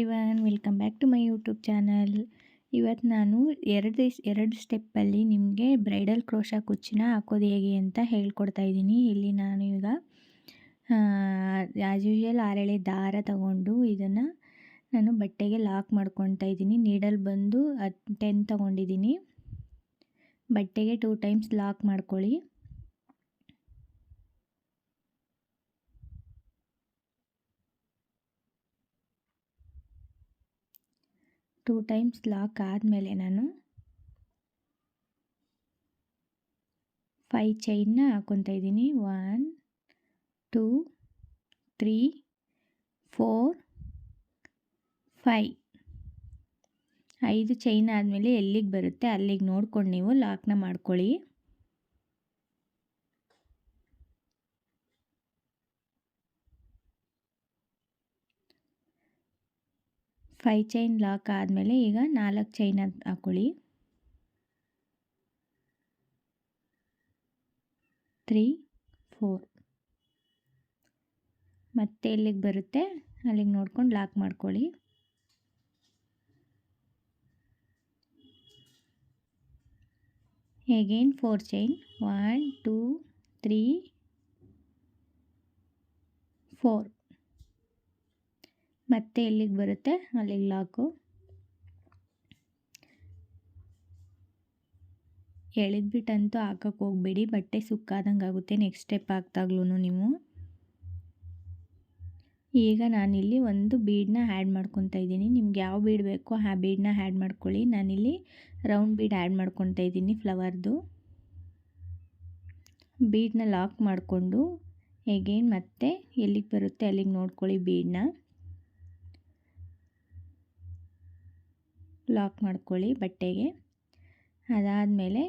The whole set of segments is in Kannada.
Everyone welcome back to my YouTube channel ಇವತ್ತು ನಾನು ಎರಡು ಎರಡು ಸ್ಟೆಪ್ಪಲ್ಲಿ ನಿಮಗೆ ಬ್ರೈಡಲ್ ಕ್ರೋಶ ಕುಚ್ಚಿನ ಹಾಕೋದು ಹೇಗೆ ಅಂತ ಹೇಳ್ಕೊಡ್ತಾ ಇದ್ದೀನಿ. ಇಲ್ಲಿ ನಾನು ಈಗ ಆ್ಯಸ್ ಯೂಶುವಲ್ ಆರೆಳೆ ದಾರ ತಗೊಂಡು ಇದನ್ನು ನಾನು ಬಟ್ಟೆಗೆ ಲಾಕ್ ಮಾಡ್ಕೊತಾ ಇದ್ದೀನಿ. ನೀಡಲ್ ಬಂದು ಟೆನ್ ತಗೊಂಡಿದ್ದೀನಿ. ಬಟ್ಟೆಗೆ ಟೂ ಟೈಮ್ಸ್ ಲಾಕ್ ಮಾಡ್ಕೊಳ್ಳಿ. ಟೂ ಟೈಮ್ಸ್ ಲಾಕ್ ಆದಮೇಲೆ ನಾನು ಫೈ ಚೈನ್ನ ಹಾಕೊತಾ ಇದ್ದೀನಿ. One two three four five ಐದು ಚೈನ್ ಆದಮೇಲೆ ಎಲ್ಲಿಗೆ ಬರುತ್ತೆ ಅಲ್ಲಿಗೆ ನೋಡ್ಕೊಂಡು ನೀವು ಲಾಕ್ನ ಮಾಡ್ಕೊಳ್ಳಿ. ಫೈ ಚೈನ್ ಲಾಕ್ ಆದಮೇಲೆ ಈಗ ನಾಲ್ಕು ಚೈನ್ ಹಾಕೊಳ್ಳಿ. ತ್ರೀ ಫೋರ್ ಮತ್ತೆ ಎಲ್ಲಿಗೆ ಬರುತ್ತೆ. ಅಲ್ಲಿಗೆ ನೋಡ್ಕೊಂಡು ಲಾಕ್ ಮಾಡ್ಕೊಳ್ಳಿ. Again four chain one two three four ಮತ್ತೆ ಎಲ್ಲಿಗೆ ಬರುತ್ತೆ? ಅಲ್ಲಿಗೆ ಲಾಕು. ಎಳೆದ್ಬಿಟ್ಟಂತೂ ಹಾಕಕ್ಕೆ ಹೋಗ್ಬೇಡಿ, ಬಟ್ಟೆ ಸುಕ್ಕಾದಂಗೆ ಆಗುತ್ತೆ. ನೆಕ್ಸ್ಟ್ ಸ್ಟೆಪ್ ಹಾಕ್ದಾಗ್ಲೂ ನೀವು. ಈಗ ನಾನಿಲ್ಲಿ ಒಂದು ಬೀಡನ್ನ ಆ್ಯಡ್ ಮಾಡ್ಕೊತಾ ಇದ್ದೀನಿ. ನಿಮ್ಗೆ ಯಾವ ಬೀಡ್ ಬೇಕೋ ಆ ಬೀಡನ್ನ ಆ್ಯಡ್ ಮಾಡ್ಕೊಳ್ಳಿ. ನಾನಿಲ್ಲಿ ರೌಂಡ್ ಬೀಡ್ ಆ್ಯಡ್ ಮಾಡ್ಕೊತಾ ಇದ್ದೀನಿ ಫ್ಲವರ್ದು ಬೀಡನ್ನ ಲಾಕ್ ಮಾಡಿಕೊಂಡು, ಹೇಗೇನು ಮತ್ತೆ ಎಲ್ಲಿಗೆ ಬರುತ್ತೆ ಅಲ್ಲಿಗೆ ನೋಡ್ಕೊಳ್ಳಿ ಬೀಡನ್ನ ಲಾಕ್ ಮಾಡ್ಕೊಳ್ಳಿ ಬಟ್ಟೆಗೆ. ಅದಾದಮೇಲೆ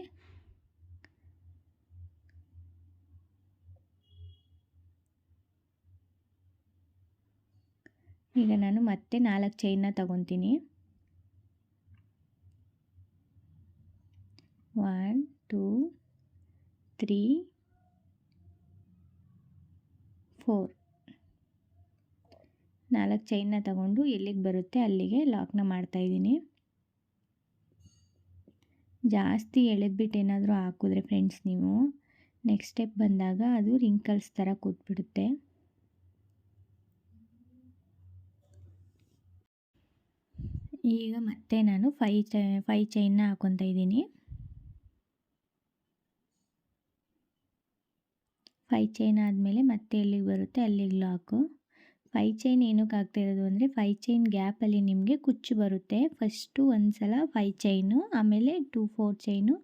ಈಗ ನಾನು ಮತ್ತೆ ನಾಲ್ಕು ಚೈನ್ನ ತಗೊತೀನಿ. ಒನ್ ಟೂ ತ್ರೀ ಫೋರ್ ನಾಲ್ಕು ಚೈನ್ನ ತಗೊಂಡು ಎಲ್ಲಿಗೆ ಬರುತ್ತೆ ಅಲ್ಲಿಗೆ ಲಾಕ್ನ ಮಾಡ್ತಾಯಿದ್ದೀನಿ ಜಾಸ್ತಿ ಎಳೆದ್ಬಿಟ್ಟು ಏನಾದರೂ ಹಾಕಿದ್ರೆ ಫ್ರೆಂಡ್ಸ್ ನೀವು ನೆಕ್ಸ್ಟ್ ಸ್ಟೆಪ್ ಬಂದಾಗ ಅದು ರಿಂಕಲ್ಸ್ ಥರ ಕೂತ್ಬಿಡುತ್ತೆ. ಈಗ ಮತ್ತೆ ನಾನು ಫೈ ಚೈ ಫೈ ಚೈನ್ನ ಹಾಕೊತಾ ಇದ್ದೀನಿ. ಫೈ ಚೈನ್ ಆದಮೇಲೆ ಮತ್ತೆ ಎಲ್ಲಿಗೆ ಬರುತ್ತೆ? ಅಲ್ಲಿಗೆ ಲಾಕು ಫೈ ಚೈನ್ ಏನಕ್ಕೆ ಆಗ್ತಾಯಿರೋದು ಅಂದರೆ ಫೈ ಚೈನ್ ಗ್ಯಾಪಲ್ಲಿ ನಿಮಗೆ ಕುಚ್ಚು ಬರುತ್ತೆ. ಫಸ್ಟು ಒಂದು ಸಲ ಫೈ ಚೈನು, ಆಮೇಲೆ ಟೂ ಫೋರ್ ಚೈನು,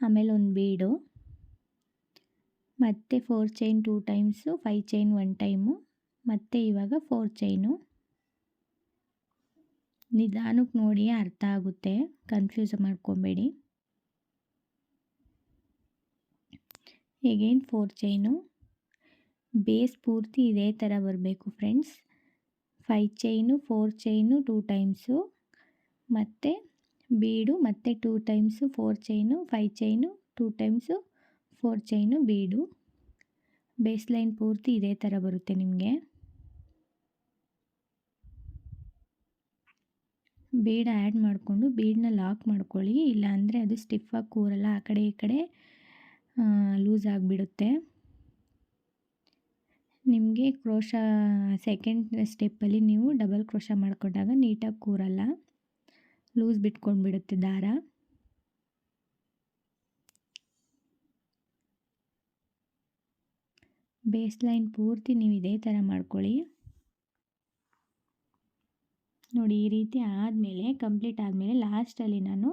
ಆಮೇಲೆ ಒಂದು ಬೀಡು. ಮತ್ತು four chain two times, five chain one time, ಮತ್ತು ಇವಾಗ ಫೋರ್ ಚೈನು. ನಿಧಾನಕ್ಕೆ ನೋಡಿ ಅರ್ಥ ಆಗುತ್ತೆ. Confuse ಮಾಡ್ಕೊಬೇಡಿ. Again four chain. Base ಪೂರ್ತಿ ಇದೇ ಥರ ಬರಬೇಕು friends. Five chain, four chain, two times. ಮತ್ತು ಬೀಡು, ಮತ್ತು two times, four chain, five chain, two times, four chain, bead. Base line ಪೂರ್ತಿ ಇದೇ ಥರ ಬರುತ್ತೆ ನಿಮಗೆ. ಬೀಡ್ ಆ್ಯಡ್ ಮಾಡಿಕೊಂಡು ಬೀಡನ್ನ ಲಾಕ್ ಮಾಡ್ಕೊಳ್ಳಿ, ಇಲ್ಲಾಂದರೆ ಅದು ಸ್ಟಿಫಾಗಿ ಕೂರಲ್ಲ, ಆ ಕಡೆ ಈ ಕಡೆ ಲೂಸ್ ಆಗಿಬಿಡುತ್ತೆ. ನಿಮಗೆ ಕ್ರೋಶ ಸೆಕೆಂಡ್ ಸ್ಟೆಪ್ಪಲ್ಲಿ ನೀವು ಡಬಲ್ ಕ್ರೋಶ ಮಾಡಿಕೊಂಡಾಗ ನೀಟಾಗಿ ಕೂರಲ್ಲ. ಲೂಸ್ ಬಿಟ್ಕೊಂಡು ಬಿಡುತ್ತೆ ದಾರ. ಬೇಸ್ ಲೈನ್ ಪೂರ್ತಿ ನೀವು ಇದೇ ಥರ ಮಾಡ್ಕೊಳ್ಳಿ. ನೋಡಿ ಈ ರೀತಿ ಆದಮೇಲೆ ಕಂಪ್ಲೀಟ್ ಆದಮೇಲೆ ಲಾಸ್ಟಲ್ಲಿ ನಾನು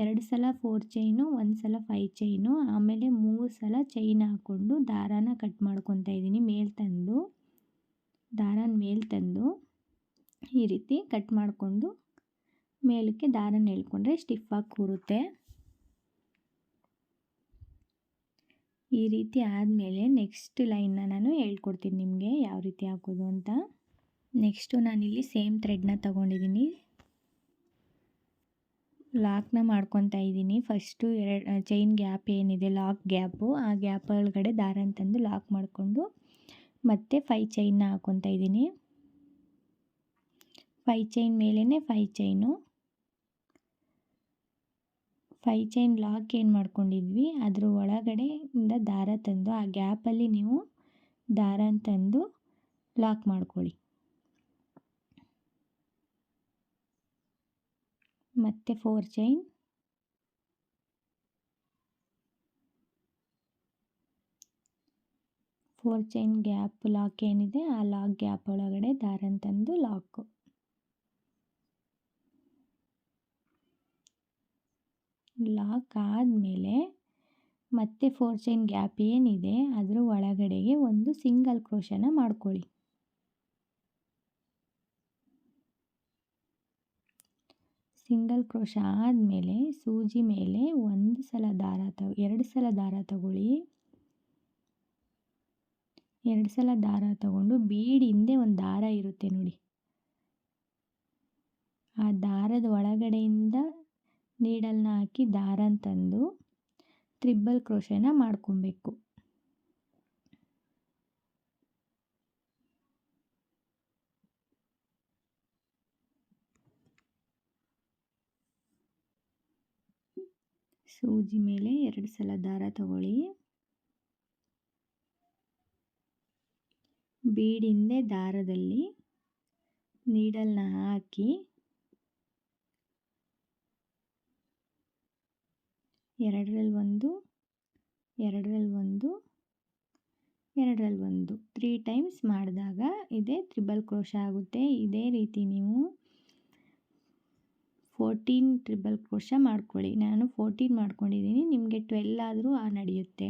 ಎರಡು ಸಲ ಫೋರ್ ಚೈನು ಒಂದು ಸಲ ಫೈ ಚೈನು ಆಮೇಲೆ ಮೂರು ಸಲ ಚೈನ್ ಹಾಕ್ಕೊಂಡು ದಾರಾನ ಕಟ್ ಮಾಡ್ಕೊತಾ ಇದ್ದೀನಿ ಮೇಲೆ ತಂದು. ದಾರನ ಮೇಲೆ ತಂದು ಈ ರೀತಿ ಕಟ್ ಮಾಡಿಕೊಂಡು ಮೇಲಕ್ಕೆ ದಾರನ ಎಳ್ಕೊಂಡ್ರೆ ಸ್ಟಿಫಾಗಿ ಕೂರುತ್ತೆ. ಈ ರೀತಿ ಆದಮೇಲೆ ನೆಕ್ಸ್ಟ್ ಲೈನ್ನ ನಾನು ಹೇಳ್ಕೊಡ್ತೀನಿ ನಿಮಗೆ ಯಾವ ರೀತಿ ಹಾಕೋದು ಅಂತ. ನೆಕ್ಸ್ಟು ನಾನಿಲ್ಲಿ ಸೇಮ್ ಥ್ರೆಡ್ನ ತೊಗೊಂಡಿದ್ದೀನಿ. ಲಾಕ್ನ ಮಾಡ್ಕೊತಾ ಇದ್ದೀನಿ. ಫಸ್ಟು ಎರಡು ಚೈನ್ ಗ್ಯಾಪ್ ಏನಿದೆ, ಲಾಕ್ ಗ್ಯಾಪು. ಆ ಗ್ಯಾಪ್ ಒಳಗಡೆ ದಾರ ತಂದು ಲಾಕ್ ಮಾಡಿಕೊಂಡು ಮತ್ತೆ ಫೈ ಚೈನ್ನ ಹಾಕ್ಕೊತಾ ಇದ್ದೀನಿ. ಫೈ ಚೈನ್ ಮೇಲೇ five chain. Five chain lock ಏನು ಮಾಡ್ಕೊಂಡಿದ್ವಿ, ಅದ್ರ ಒಳಗಡೆಯಿಂದ ದಾರ ತಂದು, ಆ ಗ್ಯಾಪಲ್ಲಿ ನೀವು ದಾರನ ತಂದು ಲಾಕ್ ಮಾಡ್ಕೊಳ್ಳಿ. ಮತ್ತು four chain four chain gap lock ಏನಿದೆ, ಆ ಲಾಕ್ ಗ್ಯಾಪ್ ಒಳಗಡೆ ದಾರನ ತಂದು ಲಾಕು ಲಾಕ್ ಆದಮೇಲೆ ಮತ್ತೆ ಫೋರ್ ಚೈನ್ ಗ್ಯಾಪ್ ಏನಿದೆ, ಅದರ ಒಳಗಡೆಗೆ ಒಂದು ಸಿಂಗಲ್ ಕ್ರೋಶನ ಮಾಡ್ಕೊಳ್ಳಿ. ಸಿಂಗಲ್ ಕ್ರೋಶ ಆದಮೇಲೆ ಸೂಜಿ ಮೇಲೆ ಒಂದು ಸಲ ದಾರ ತ ಎರಡು ಸಲ ದಾರ ತಗೊಳ್ಳಿ. ಎರಡು ಸಲ ದಾರ ತಗೊಂಡು ಬೀಡ್ ಹಿಂದೆ ಒಂದು ದಾರ ಇರುತ್ತೆ ನೋಡಿ. ಆ ದಾರದ ಒಳಗಡೆಯಿಂದ ನೀಡಲ್ನ ಹಾಕಿ ದಾರನ ತಂದು ತ್ರಿಬ್ಬಲ್ ಕ್ರೋಶನ ಮಾಡ್ಕೊಬೇಕು. ಸೂಜಿ ಮೇಲೆ ಎರಡು ಸಲ ದಾರ ತಗೊಳ್ಳಿ. ಬೀಡಿಂದೆ ದಾರದಲ್ಲಿ ನೀಡಲ್ನ ಹಾಕಿ ಎರಡರಲ್ಲಿ ಒಂದು ಎರಡರಲ್ಲಿ ಒಂದು ಎರಡರಲ್ಲಿ ಒಂದು. ತ್ರೀ ಟೈಮ್ಸ್ ಮಾಡಿದಾಗ ಇದೇ ತ್ರಿಬಲ್ ಕ್ರೋಶ ಆಗುತ್ತೆ. ಇದೇ ರೀತಿ ನೀವು ಫೋರ್ಟೀನ್ ಟ್ರಿಬಲ್ ಕ್ರೋಶ ಮಾಡ್ಕೊಳ್ಳಿ. ನಾನು ಫೋರ್ಟೀನ್ ಮಾಡ್ಕೊಂಡಿದ್ದೀನಿ. ನಿಮಗೆ ಟ್ವೆಲ್ ಆದರೂ ಆ ನಡೆಯುತ್ತೆ.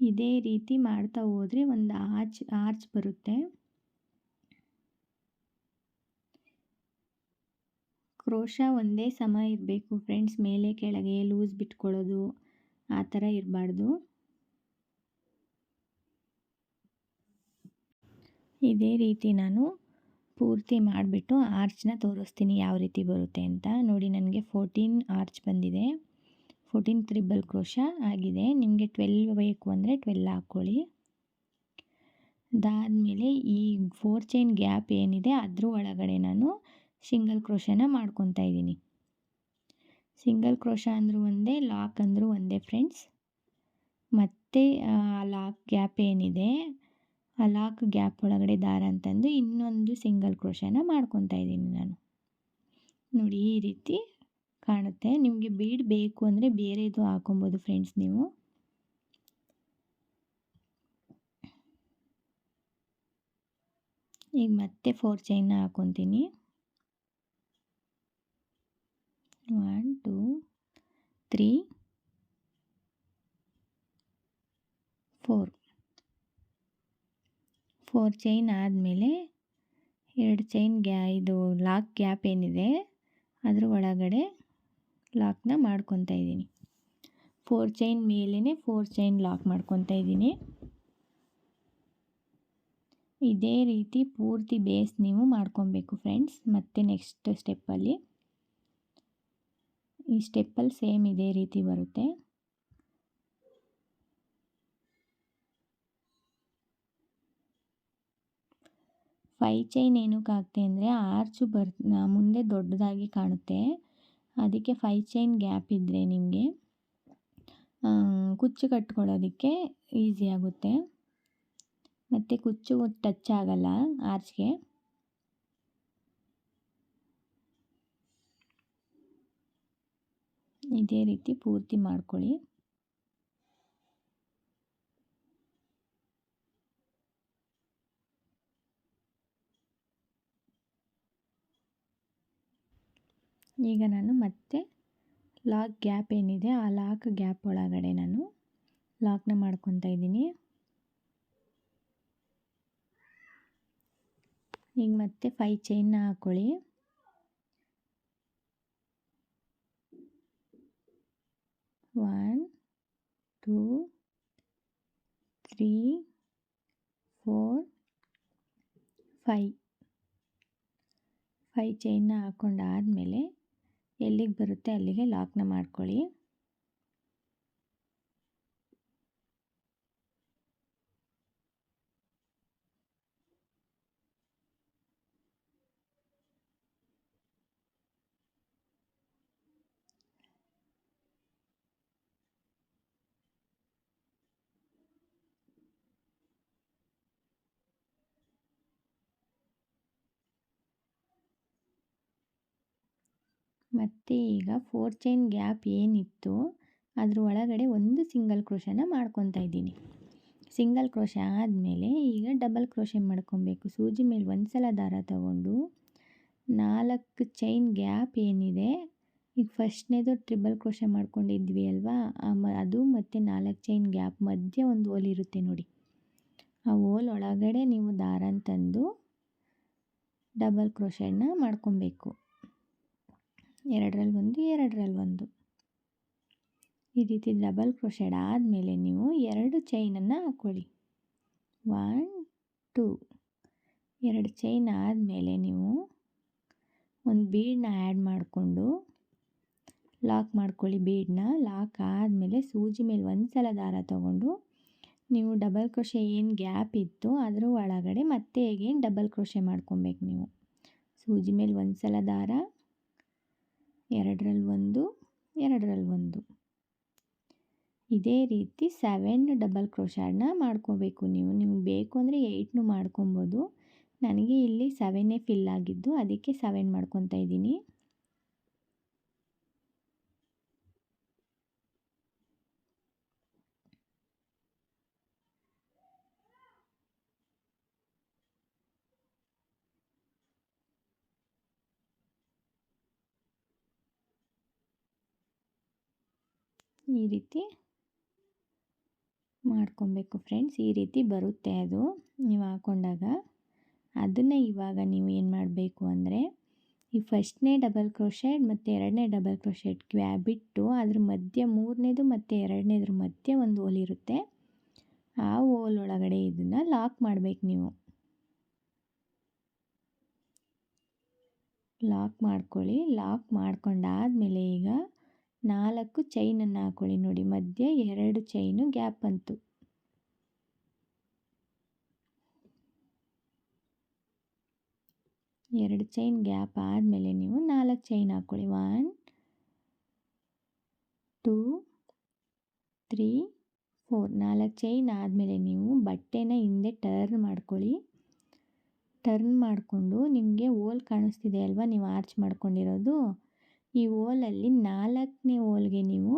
ಇದೇ ರೀತಿ ಮಾಡ್ತಾ ಹೋದರೆ ಒಂದು ಆರ್ಚ್ ಆರ್ಚ್ ಬರುತ್ತೆ. ಕ್ರೋಶ ಒಂದೇ ಸಮ ಇರಬೇಕು ಫ್ರೆಂಡ್ಸ್ ಮೇಲೆ ಕೆಳಗೆ ಲೂಸ್ ಬಿಟ್ಕೊಳ್ಳೋದು, ಆ ಥರ ಇರಬಾರ್ದು. ಇದೇ ರೀತಿ ನಾನು ಪೂರ್ತಿ ಮಾಡಿಬಿಟ್ಟು ಆರ್ಚ್ನ ತೋರಿಸ್ತೀನಿ ಯಾವ ರೀತಿ ಬರುತ್ತೆ ಅಂತ. ನೋಡಿ, ನನಗೆ ಫೋರ್ಟೀನ್ ಆರ್ಚ್ ಬಂದಿದೆ. ಫೋರ್ಟೀನ್ ತ್ರಿಬಲ್ ಕ್ರೋಶ ಆಗಿದೆ. ನಿಮಗೆ ಟ್ವೆಲ್ ಬೇಕು ಅಂದರೆ ಟ್ವೆಲ್ ಹಾಕ್ಕೊಳ್ಳಿ. ಅದಾದಮೇಲೆ ಈ ಫೋರ್ ಚೈನ್ ಗ್ಯಾಪ್ ಏನಿದೆ, ಅದ್ರ ಒಳಗಡೆ ನಾನು ಸಿಂಗಲ್ ಕ್ರೋಶನ ಮಾಡ್ಕೊತಾ ಇದ್ದೀನಿ. ಸಿಂಗಲ್ ಕ್ರೋಶ ಅಂದರೂ ಒಂದೇ, ಲಾಕ್ ಅಂದರೂ ಒಂದೇ ಫ್ರೆಂಡ್ಸ್ ಮತ್ತು ಲಾಕ್ ಗ್ಯಾಪ್ ಏನಿದೆ ಆ ಲಾಕ್ ಗ್ಯಾಪ್ ಒಳಗಡೆ ದಾರ ಅಂತಂದು ಇನ್ನೊಂದು ಸಿಂಗಲ್ ಕ್ರೋಶನ ಮಾಡ್ಕೊತಾ ಇದ್ದೀನಿ ನಾನು. ನೋಡಿ ಈ ರೀತಿ ಕಾಣುತ್ತೆ. ನಿಮಗೆ ಬೀಡ್ ಬೇಕು ಅಂದರೆ ಬೇರೆದು ಹಾಕೊಬೋದು ಫ್ರೆಂಡ್ಸ್ ನೀವು. ಈಗ ಮತ್ತೆ ಫೋರ್ ಚೈನ್ನ ಹಾಕೊತೀನಿ. One, two, three, four. Four chain ಆದಮೇಲೆ ಎರಡು ಚೈನ್ ಗ್ಯಾ, ಇದು ಲಾಕ್ ಗ್ಯಾಪ್ ಏನಿದೆ, ಅದ್ರ ಒಳಗಡೆ ಲಾಕ್ನ ಮಾಡ್ಕೊತಾ ಇದ್ದೀನಿ. ಫೋರ್ ಚೈನ್ ಮೇಲೇ ಫೋರ್ ಚೈನ್ ಲಾಕ್ ಮಾಡ್ಕೊತಾ ಇದ್ದೀನಿ. ಇದೇ ರೀತಿ ಪೂರ್ತಿ ಬೇಸ್ ನೀವು ಮಾಡ್ಕೊಬೇಕು ಫ್ರೆಂಡ್ಸ್. ಮತ್ತೆ ನೆಕ್ಸ್ಟ್ ಸ್ಟೆಪ್ಪಲ್ಲಿ ಈ ಸ್ಟೆಪ್ಪಲ್ಲಿ ಸೇಮ್ ಇದೇ ರೀತಿ ಬರುತ್ತೆ. ಫೈ ಚೈನ್ ಏನಕ್ಕೆ ಹಾಕ್ತೆ ಅಂದರೆ ಆರ್ಚು ಬರ್ ಮುಂದೆ ದೊಡ್ಡದಾಗಿ ಕಾಣುತ್ತೆ. ಅದಕ್ಕೆ ಫೈ ಚೈನ್ ಗ್ಯಾಪ್ ಇದ್ದರೆ ನಿಮಗೆ ಕುಚ್ಚು ಕಟ್ಕೊಳ್ಳೋದಕ್ಕೆ ಈಸಿ ಆಗುತ್ತೆ. ಮತ್ತು ಕುಚ್ಚು ಟಚ್ ಆಗಲ್ಲ ಆರ್ಚ್ಗೆ. ಇದೇ ರೀತಿ ಪೂರ್ತಿ ಮಾಡ್ಕೊಳ್ಳಿ. ಈಗ ನಾನು ಮತ್ತೆ ಲಾಕ್ ಗ್ಯಾಪ್ ಏನಿದೆ, ಆ ಲಾಕ್ ಗ್ಯಾಪ್ ಒಳಗಡೆ ನಾನು ಲಾಕ್ನ ಮಾಡ್ಕೊತಾ ಇದ್ದೀನಿ. ಈಗ ಮತ್ತೆ ಫೈ ಚೈನ್ನ ಹಾಕ್ಕೊಳ್ಳಿ one two three four five five ಚೈನ್ನ ಹಾಕ್ಕೊಂಡಾದಮೇಲೆ ಎಲ್ಲಿಗೆ ಬರುತ್ತೆ ಅಲ್ಲಿಗೆ ಲಾಕ್ನ ಮಾಡ್ಕೊಳ್ಳಿ. ಮತ್ತು ಈಗ ಫೋರ್ ಚೈನ್ ಗ್ಯಾಪ್ ಏನಿತ್ತು, ಅದ್ರ ಒಳಗಡೆ ಒಂದು ಸಿಂಗಲ್ ಕ್ರೋಶನ ಮಾಡ್ಕೊತಾ ಇದ್ದೀನಿ. ಸಿಂಗಲ್ ಕ್ರೋಶ ಆದಮೇಲೆ ಈಗ ಡಬಲ್ ಕ್ರೋಶೆ ಮಾಡ್ಕೊಬೇಕು. ಸೂಜಿ ಮೇಲೆ ಒಂದು ಸಲ ದಾರ ತಗೊಂಡು ನಾಲ್ಕು ಚೈನ್ ಗ್ಯಾಪ್ ಏನಿದೆ, ಈಗ ಫಸ್ಟ್ನೇದು ಟ್ರಿಬಲ್ ಕ್ರೋಶೆ ಮಾಡ್ಕೊಂಡಿದ್ವಿ ಅಲ್ವಾ? ಅದು ಮತ್ತು ನಾಲ್ಕು ಚೈನ್ ಗ್ಯಾಪ್ ಮಧ್ಯೆ ಒಂದು ಹೋಲ್ ಇರುತ್ತೆ ನೋಡಿ. ಆ ಓಲ್ ಒಳಗಡೆ ನೀವು ದಾರನ ತಂದು ಡಬಲ್ ಕ್ರೋಶನ ಮಾಡ್ಕೊಬೇಕು. ಎರಡರಲ್ಲಿ ಒಂದು ಎರಡರಲ್ಲಿ ಒಂದು. ಈ ರೀತಿ ಡಬಲ್ ಕ್ರೋಶೆಡ್ ಆದಮೇಲೆ ನೀವು ಎರಡು ಚೈನನ್ನು ಹಾಕ್ಕೊಳ್ಳಿ ಒನ್ ಟೂ ಎರಡು ಚೈನ್ ಆದಮೇಲೆ ನೀವು ಒಂದು ಬೀಡನ್ನ ಆ್ಯಡ್ ಮಾಡಿಕೊಂಡು ಲಾಕ್ ಮಾಡ್ಕೊಳ್ಳಿ ಬೀಡನ್ನ ಲಾಕ್ ಆದಮೇಲೆ ಸೂಜಿ ಮೇಲೆ ಒಂದು ಸಲ ದಾರ ತಗೊಂಡು ನೀವು ಡಬಲ್ ಕ್ರೋಶೆ ಏನು ಗ್ಯಾಪ್ ಇತ್ತು ಅದರ ಒಳಗಡೆ ಮತ್ತೆ ಏನು ಡಬಲ್ ಕ್ರೋಶೆ ಮಾಡ್ಕೊಬೇಕು ನೀವು. ಸೂಜಿ ಮೇಲೆ ಒಂದು ಸಲ ದಾರ. ಎರಡರಲ್ಲಿ ಒಂದು ಎರಡರಲ್ಲಿ ಒಂದು. ಇದೇ ರೀತಿ ಸೆವೆನ್ ಡಬಲ್ ಕ್ರೋಶಾಡನ್ನ ಮಾಡ್ಕೋಬೇಕು ನೀವು. ನಿಮ್ಗೆ ಬೇಕು ಅಂದರೆ ಏಯ್ಟ್ನು ಮಾಡ್ಕೊಬೋದು. ನನಗೆ ಇಲ್ಲಿ ಸೆವೆನ್ನೇ ಫಿಲ್ ಆಗಿದ್ದು ಅದಕ್ಕೆ ಸೆವೆನ್ ಮಾಡ್ಕೊತಾ ಇದ್ದೀನಿ. ಈ ರೀತಿ ಮಾಡ್ಕೊಬೇಕು ಫ್ರೆಂಡ್ಸ್ ಈ ರೀತಿ ಬರುತ್ತೆ ಅದು. ನೀವು ಹಾಕ್ಕೊಂಡಾಗ ಅದನ್ನು ಇವಾಗ ನೀವು ಏನು ಮಾಡಬೇಕು ಅಂದರೆ, ಈ ಫಸ್ಟ್ನೇ ಡಬಲ್ ಕ್ರೋಶೆಡ್ ಮತ್ತು ಎರಡನೇ ಡಬಲ್ ಕ್ರೋಶೆಡ್ ಕ್ವ್ಯಾ ಬಿಟ್ಟು ಅದ್ರ ಮಧ್ಯೆ ಮೂರನೇದು ಮತ್ತು ಎರಡನೇದ್ರ ಮಧ್ಯೆ ಒಂದು ಹೋಲ್ ಇರುತ್ತೆ. ಆ ಹೋಲ್ ಒಳಗಡೆ ಇದನ್ನು ಲಾಕ್ ಮಾಡಬೇಕು ನೀವು. ಲಾಕ್ ಮಾಡ್ಕೊಳ್ಳಿ. ಲಾಕ್ ಮಾಡ್ಕೊಂಡಾದಮೇಲೆ ಈಗ ನಾಲ್ಕು ಚೈನನ್ನು ಹಾಕೊಳ್ಳಿ. ನೋಡಿ, ಮಧ್ಯೆ ಎರಡು ಚೈನು ಗ್ಯಾಪ್ ಅಂತು ಎರಡು ಚೈನ್ ಗ್ಯಾಪ್ ಆದಮೇಲೆ ನೀವು ನಾಲ್ಕು ಚೈನ್ ಹಾಕ್ಕೊಳ್ಳಿ ಒನ್ ಟೂ ತ್ರೀ ಫೋರ್ ನಾಲ್ಕು ಚೈನ್ ಆದಮೇಲೆ ನೀವು ಬಟ್ಟೆನ ಹಿಂದೆ ಟರ್ನ್ ಮಾಡ್ಕೊಳ್ಳಿ. ಟರ್ನ್ ಮಾಡಿಕೊಂಡು ನಿಮಗೆ ಓಲ್ ಕಾಣಿಸ್ತಿದೆ ಅಲ್ವಾ? ನೀವು ಆರ್ಚ್ ಮಾಡ್ಕೊಂಡಿರೋದು. ಈ ಓಲಲ್ಲಿ ನಾಲ್ಕನೇ ಓಲ್ಗೆ ನೀವು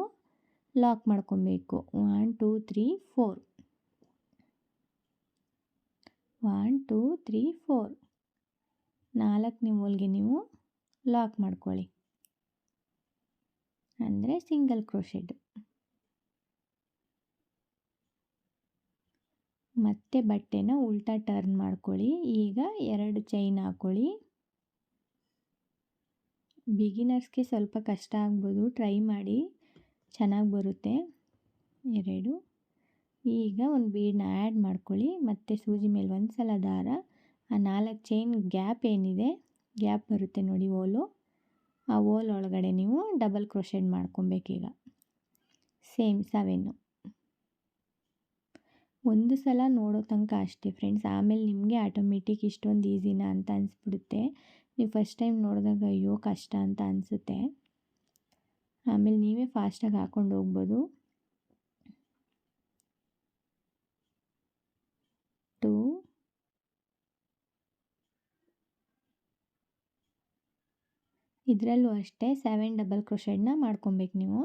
ಲಾಕ್ ಮಾಡ್ಕೊಬೇಕು. One two three four one two three four ನಾಲ್ಕನೇ ಓಲ್ಗೆ ನೀವು ಲಾಕ್ ಮಾಡ್ಕೊಳ್ಳಿ. ಅಂದರೆ ಸಿಂಗಲ್ ಕ್ರೋಶೆಡ್ ಮತ್ತೆ ಬಟ್ಟೆನ ಉಲ್ಟಾ ಟರ್ನ್ ಮಾಡ್ಕೊಳ್ಳಿ. ಈಗ ಎರಡು ಚೈನ್ ಹಾಕ್ಕೊಳ್ಳಿ ಬಿಗಿನರ್ಸ್ಗೆ ಸ್ವಲ್ಪ ಕಷ್ಟ ಆಗ್ಬೋದು. ಟ್ರೈ ಮಾಡಿ. ಚೆನ್ನಾಗಿ ಬರುತ್ತೆ. ಎರಡು. ಈಗ ಒಂದು ಬೀಡನ್ನ ಆ್ಯಡ್ ಮಾಡ್ಕೊಳ್ಳಿ. ಮತ್ತು ಸೂಜಿ ಮೇಲೆ ಒಂದು ಸಲ ದಾರ. ಆ ನಾಲ್ಕು ಚೈನ್ ಗ್ಯಾಪ್ ಏನಿದೆ ಗ್ಯಾಪ್ ಬರುತ್ತೆ ನೋಡಿ ಓಲು. ಆ ಓಲ್ ಒಳಗಡೆ ನೀವು ಡಬಲ್ ಕ್ರೋಶೆಡ್ ಮಾಡ್ಕೊಬೇಕೀಗ. ಸೇಮ್ ಸವೆನ್ನು. ಒಂದು ಸಲ ನೋಡೋ ತನಕ ಅಷ್ಟೇ ಫ್ರೆಂಡ್ಸ್ ಆಮೇಲೆ ನಿಮಗೆ ಆಟೋಮೆಟಿಕ್ ಇಷ್ಟೊಂದು ಈಸಿನಾ ಅಂತ ಅನಿಸ್ಬಿಡುತ್ತೆ. ನೀವು ಫಸ್ಟ್ ಟೈಮ್ ನೋಡಿದಾಗ ಅಯ್ಯೋ ಕಷ್ಟ ಅಂತ ಅನಿಸುತ್ತೆ. ಆಮೇಲೆ ನೀವೇ ಫಾಸ್ಟಾಗಿ ಹಾಕ್ಕೊಂಡು ಹೋಗ್ಬೋದು. ಟೂ. ಇದರಲ್ಲೂ ಅಷ್ಟೇ, ಸೆವೆನ್ ಡಬಲ್ ಕ್ರೋಶೆಡ್ನ ಮಾಡ್ಕೊಬೇಕು ನೀವು.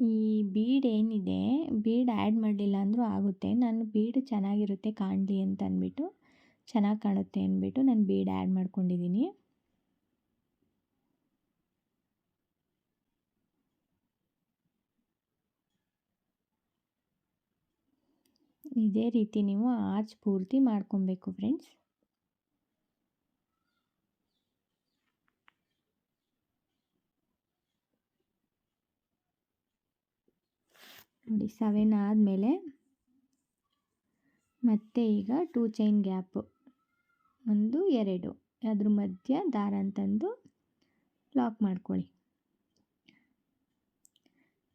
ಈ ಬೀಡ್ ಏನಿದೆ, ಬೀಡ್ ಆ್ಯಡ್ ಮಾಡಲಿಲ್ಲ ಅಂದರೂ ಆಗುತ್ತೆ. ನಾನು ಬೀಡ್ ಚೆನ್ನಾಗಿರುತ್ತೆ ಕಾಣಲಿ ಅಂತ ಅಂದ್ಬಿಟ್ಟು, ಚೆನ್ನಾಗಿ ಕಾಣುತ್ತೆ ಅಂದ್ಬಿಟ್ಟು ನಾನು ಬೀಡ್ ಆ್ಯಡ್ ಮಾಡ್ಕೊಂಡಿದ್ದೀನಿ ಇದೇ ರೀತಿ ನೀವು ಆರ್ಚ್ ಪೂರ್ತಿ ಮಾಡ್ಕೊಬೇಕು ಫ್ರೆಂಡ್ಸ್. ನೋಡಿ ಸೆವೆನ್ ಆದಮೇಲೆ ಮತ್ತೆ ಈಗ ಟೂ ಚೈನ್ ಗ್ಯಾಪು ಒಂದು, ಎರಡು. ಅದ್ರ ಮಧ್ಯ ದಾರ ಅಂತಂದು ಲಾಕ್ ಮಾಡ್ಕೊಳ್ಳಿ.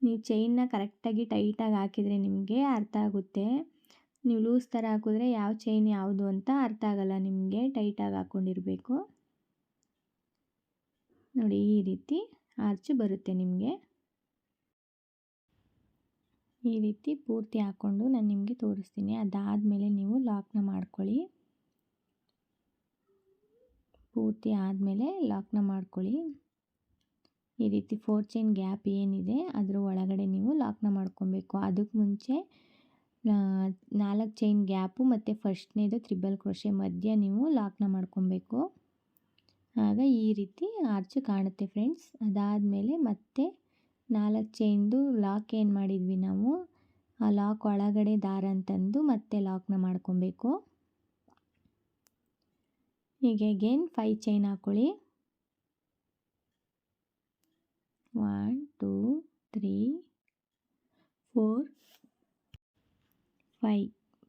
ನೀವು ಚೈನ್ನ ಕರೆಕ್ಟಾಗಿ ಟೈಟಾಗಿ ಹಾಕಿದರೆ ನಿಮಗೆ ಅರ್ಥ ಆಗುತ್ತೆ. ನೀವು ಲೂಸ್ ಥರ ಹಾಕಿದ್ರೆ ಯಾವ ಚೈನ್ ಯಾವುದು ಅಂತ ಅರ್ಥ ಆಗಲ್ಲ, ನಿಮಗೆ ಟೈಟಾಗಿ ಹಾಕ್ಕೊಂಡಿರಬೇಕು ನೋಡಿ, ಈ ರೀತಿ ಆರ್ಚು ಬರುತ್ತೆ ನಿಮಗೆ. ಈ ರೀತಿ ಪೂರ್ತಿ ಹಾಕ್ಕೊಂಡು ನಾನು ನಿಮಗೆ ತೋರಿಸ್ತೀನಿ. ಅದಾದಮೇಲೆ ನೀವು ಲಾಕ್ನ ಮಾಡ್ಕೊಳ್ಳಿ. ಪೂರ್ತಿ ಆದಮೇಲೆ ಲಾಕ್ನ ಮಾಡ್ಕೊಳ್ಳಿ. ಈ ರೀತಿ ಫೋರ್ ಚೈನ್ ಗ್ಯಾಪ್ ಏನಿದೆ, ಅದರ ಒಳಗಡೆ ನೀವು ಲಾಕ್ನ ಮಾಡ್ಕೊಬೇಕು. ಅದಕ್ಕೆ ಮುಂಚೆ ನಾಲ್ಕು ಚೈನ್ ಗ್ಯಾಪು ಮತ್ತು ಫಸ್ಟ್ನೇದು ತ್ರಿಬಲ್ ಕ್ರೋಶೆ ಮಧ್ಯ ನೀವು ಲಾಕ್ನ ಮಾಡ್ಕೊಬೇಕು. ಆಗ ಈ ರೀತಿ ಆರ್ಚು ಕಾಣುತ್ತೆ ಫ್ರೆಂಡ್ಸ್ ಅದಾದಮೇಲೆ ಮತ್ತೆ ನಾಲ್ಕು ಚೈನ್ದು ಲಾಕ್ ಏನು ಮಾಡಿದ್ವಿ ನಾವು? ಆ ಲಾಕ್ ಒಳಗಡೆ ದಾರ ತಂದು ಮತ್ತೆ ಲಾಕ್ನ ಮಾಡ್ಕೊಬೇಕು. ಈಗ ಅಗೇನ್ ಫೈ ಚೈನ್ ಹಾಕೊಳ್ಳಿ. One two three four five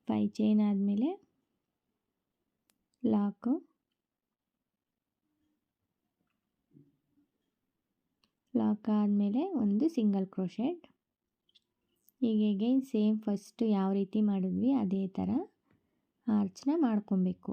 five chain ಆದಮೇಲೆ ಲಾಕು. ಲಾಕ್ ಆದಮೇಲೆ ಒಂದು ಸಿಂಗಲ್ ಕ್ರೋಶೆಟ್. ಈಗ ಎಗೈನ್ ಸೇಮ್ ಫಸ್ಟು ಯಾವ ರೀತಿ ಮಾಡಿದ್ವಿ ಅದೇ ಥರ ಆರ್ಚ್ನ ಮಾಡ್ಕೊಬೇಕು.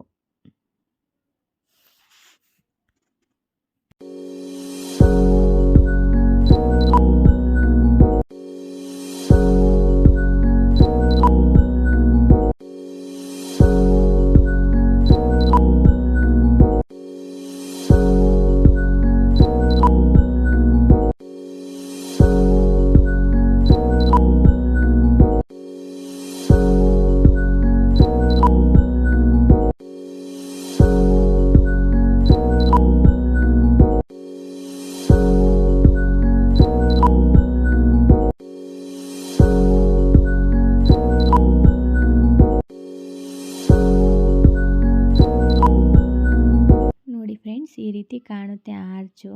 ಆರ್ಚು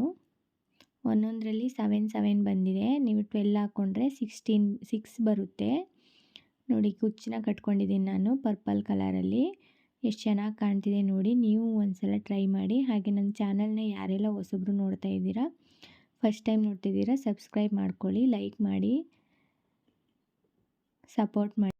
ಒಂದೊಂದರಲ್ಲಿ ಸೆವೆನ್ ಸೆವೆನ್ ಬಂದಿದೆ. ನೀವು ಟ್ವೆಲ್ ಹಾಕ್ಕೊಂಡ್ರೆ ಸಿಕ್ಸ್ಟೀನ್ ಸಿಕ್ಸ್ ಬರುತ್ತೆ. ನೋಡಿ, ಕುಚ್ಚನ್ನ ಕಟ್ಕೊಂಡಿದ್ದೀನಿ ನಾನು ಪರ್ಪಲ್ ಕಲರಲ್ಲಿ ಎಷ್ಟು ಚೆನ್ನಾಗಿ ಕಾಣ್ತಿದೆ ನೋಡಿ. ನೀವು ಒಂದ್ಸಲ ಟ್ರೈ ಮಾಡಿ. ಹಾಗೆ ನನ್ನ ಚಾನಲ್ನ ಯಾರೆಲ್ಲ ಹೊಸಬ್ರು ನೋಡ್ತಾ ಇದ್ದೀರಾ ಫಸ್ಟ್ ಟೈಮ್ ನೋಡ್ತಿದ್ದೀರಾ ಸಬ್ಸ್ಕ್ರೈಬ್ ಮಾಡ್ಕೊಳ್ಳಿ ಲೈಕ್ ಮಾಡಿ ಸಪೋರ್ಟ್ ಮಾಡಿ.